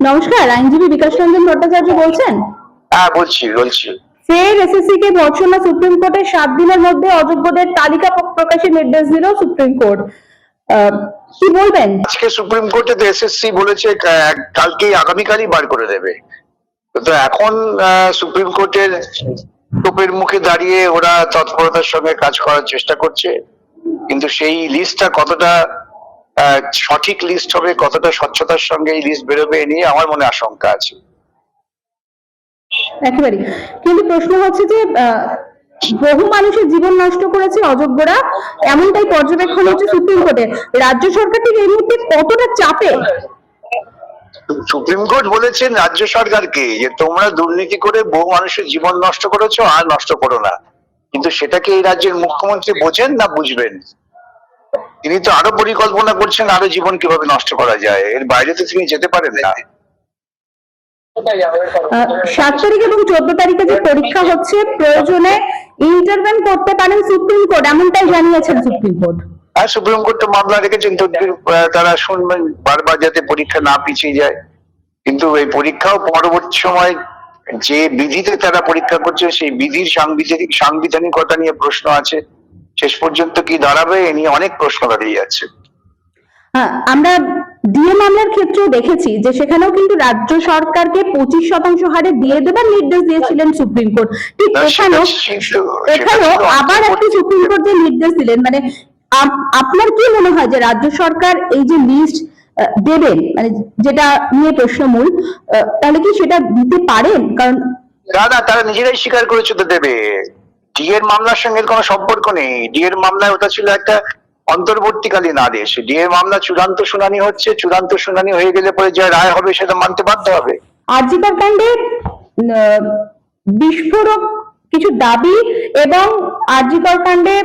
নমস্কার আইনজীবী বিকাশ রঞ্জন ভট্টাচার্য বলছেন? হ্যাঁ বলছি বলছি। ফের এসএসসি কে ভর্সনা সুপ্রিম কোর্টে সাত দিনের মধ্যে অযোগ্যদের তালিকা প্রকাশের নির্দেশ দিল সুপ্রিম কোর্ট। কি বলবেন? আজকে সুপ্রিম কোর্টে তো এসএসসি বলেছে কালকেই আগামীকালই বার করে দেবে। তো এখন সুপ্রিম কোর্টের তোপের মুখে দাঁড়িয়ে ওরা তৎপরতার সঙ্গে কাজ করার চেষ্টা করছে। কিন্তু সেই লিস্টটা কতটা সঠিক লিস্ট হবে কতটা স্বচ্ছতার সঙ্গে এই লিস্ট বেরোবে এ নিয়ে আমার মনে আশঙ্কা আছে। একেবারে কিন্তু প্রশ্ন হচ্ছে যে বহু মানুষের জীবন নষ্ট করেছে অযোগ্যরা। এমনটাই পর্যবেক্ষণ হচ্ছে সুপ্রিম কোর্টে। রাজ্য সরকার ঠিক এই মুহূর্তে কতটা চাপে? সুপ্রিম কোর্ট বলেছেন রাজ্য সরকারকে যে তোমরা দুর্নীতি করে বহু মানুষের জীবন নষ্ট করেছ আর নষ্ট করো না। কিন্তু সেটাকে এই রাজ্যের মুখ্যমন্ত্রী বোঝেন না বুঝবেন? তিনি তো আরও পরিকল্পনা করছেন আরও জীবন কীভাবে নষ্ট করা যায়। এর বাইরে তো তিনি যেতে পারেন না। সাত তারিখ এবং চোদ্দ তারিখে যে পরীক্ষা হচ্ছে প্রয়োজনে ইন্টারভেন করতে পারেন সুপ্রিম কোর্ট এমনটাই জানিয়েছেন সুপ্রিম কোর্ট আর সুপ্রিম কোর্ট তো মামলা রেখেছেন তো আহ, তারা শুনবেন বারবার যাতে পরীক্ষা না পিছিয়ে যায়। কিন্তু এই পরীক্ষাও পরবর্তী সময় যে বিধিতে তারা পরীক্ষা করছে সেই বিধির সাংবিধানিক সাংবিধানিকতা নিয়ে প্রশ্ন আছে। শেষ পর্যন্ত কি দাঁড়াবে? এ নিয়ে অনেক প্রশ্ন দাঁড়িয়ে যাচ্ছে হ্যাঁ, আমরা ডিএ মামলার ক্ষেত্রেও দেখেছি যে সেখানেও কিন্তু রাজ্য সরকারকে পঁচিশ শতাংশ হারে দিয়ে দেবার নির্দেশ দিয়েছিলেন সুপ্রিম কোর্ট। ঠিক এখানেও এখানেও আবার একটি সুপ্রিম কোর্ট যে নির্দেশ দিলেন মানে আপ- আপনার কি মনে হয় যে রাজ্য সরকার এই যে লিস্ট দেবেন মানে যেটা নিয়ে প্রশ্নমূল আহ, তাহলে কি সেটা দিতে পারেন? কারণ না তারা নিজেরাই স্বীকার করেছে তো দেবে। ডি এর মামলার সঙ্গে কোনো সম্পর্ক নেই। ডি এর মামলায় ওটা ছিল একটা অন্তর্বর্তীকালীন আদেশ। ডি এর মামলা চূড়ান্ত শুনানি হচ্ছে। চূড়ান্ত শুনানি হয়ে গেলে পরে যা রায় হবে সেটা মানতে বাধ্য হবে। আরজিকর কাণ্ডে বিস্ফোরক কিছু দাবি এবং আরজিকর কাণ্ডে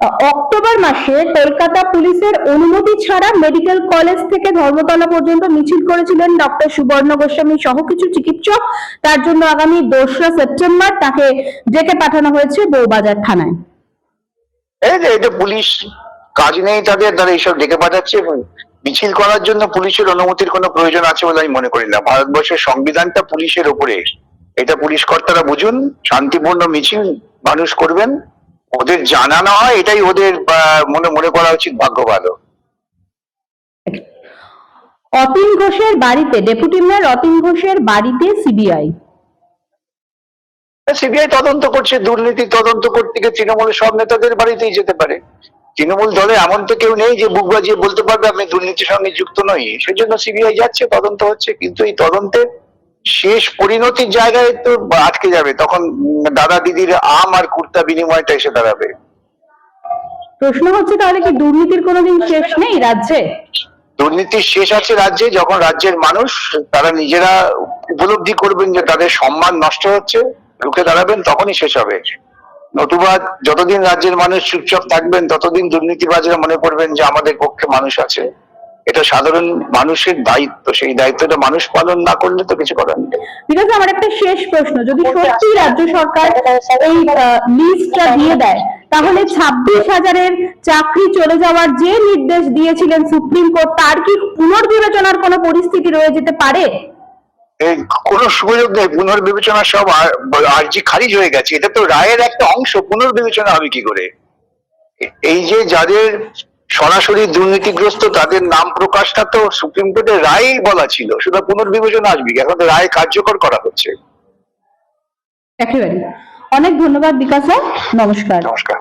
অক্টোবর মাসে কলকাতা পুলিশের অনুমতি ছাড়া মেডিকেল কলেজ থেকে ধর্মতলা পর্যন্ত মিছিল করেছিলেন ডক্টর সুবর্ণ গোস্বামী সহ কিছু চিকিৎসক। তার জন্য আগামী দোসরা সেপ্টেম্বর তাকে ডেকে পাঠানো হয়েছে বউবাজার থানায়। এই যে এটা পুলিশ কাজ নেই তাদের, তারা এইসব ডেকে পাঠাচ্ছে মিছিল করার জন্য পুলিশের অনুমতির কোনো প্রয়োজন আছে বলে আমি মনে করি না। ভারতবর্ষের সংবিধানটা পুলিশের ওপরে। এটা পুলিশ কর্তারা বুঝুন, শান্তিপূর্ণ মিছিল মানুষ করবেন। ওদের জানানো হয় এটাই ওদের মনে মনে করা উচিত ভাগ্য ভালো। অতীন ঘোষের বাড়িতে ডেপুটি মেয়র অতীন ঘোষের বাড়িতে সিবিআই সিবিআই তদন্ত করছে দুর্নীতি তদন্ত করতে গিয়ে তৃণমূলের সব নেতাদের বাড়িতেই যেতে পারে। তৃণমূল দলে এমন তো কেউ নেই যে বুক বাজিয়ে বলতে পারবে আমি দুর্নীতির সঙ্গে যুক্ত নই। সেজন্য সিবিআই যাচ্ছে তদন্ত হচ্ছে কিন্তু এই তদন্তের শেষ পরিণতির জায়গায় তো আটকে যাবে। তখন দাদা দিদির আম আর কুর্তা বিনিময়টা এসে দাঁড়াবে। প্রশ্ন হচ্ছে তাহলে কি দুর্নীতির কোনোদিন শেষ নেই রাজ্যে? দুর্নীতির শেষ আছে রাজ্যে যখন রাজ্যের মানুষ তারা নিজেরা উপলব্ধি করবেন যে তাদের সম্মান নষ্ট হচ্ছে রুখে দাঁড়াবেন তখনই শেষ হবে। নতুবা যতদিন রাজ্যের মানুষ চুপচাপ থাকবেন ততদিন দুর্নীতিবাজরা মনে করবেন যে আমাদের পক্ষে মানুষ আছে। এটা সাধারণ মানুষের দায়িত্ব সেই দায়িত্বটা মানুষ পালন না করলে তো কিছু করার নেই। বিকজ আমার একটা শেষ প্রশ্ন যদি সত্যি রাজ্য সরকার এই লিস্টটা দিয়ে দেয় তাহলে ছাব্বিশ হাজারের চাকরি চলে যাওয়ার যে নির্দেশ দিয়েছিলেন সুপ্রিম কোর্ট তার কি পুনর্বিবেচনার কোনো পরিস্থিতি রয়ে যেতে পারে? এই কোনো সুযোগ নেই পুনর্বিবেচনা সব আর- আর্জি খারিজ হয়ে গেছে। এটা তো রায়ের একটা অংশ পুনর্বিবেচনা হবে কি করে? এই যে যাদের সরাসরি দুর্নীতিগ্রস্ত তাদের নাম প্রকাশটা তো সুপ্রিম কোর্টের রায় বলা ছিল সেটা পুনর্বিবেচনা আসবে এখন রায় কার্যকর করা হচ্ছে। একেবারে অনেক ধন্যবাদ বিকাশ নমস্কার। নমস্কার।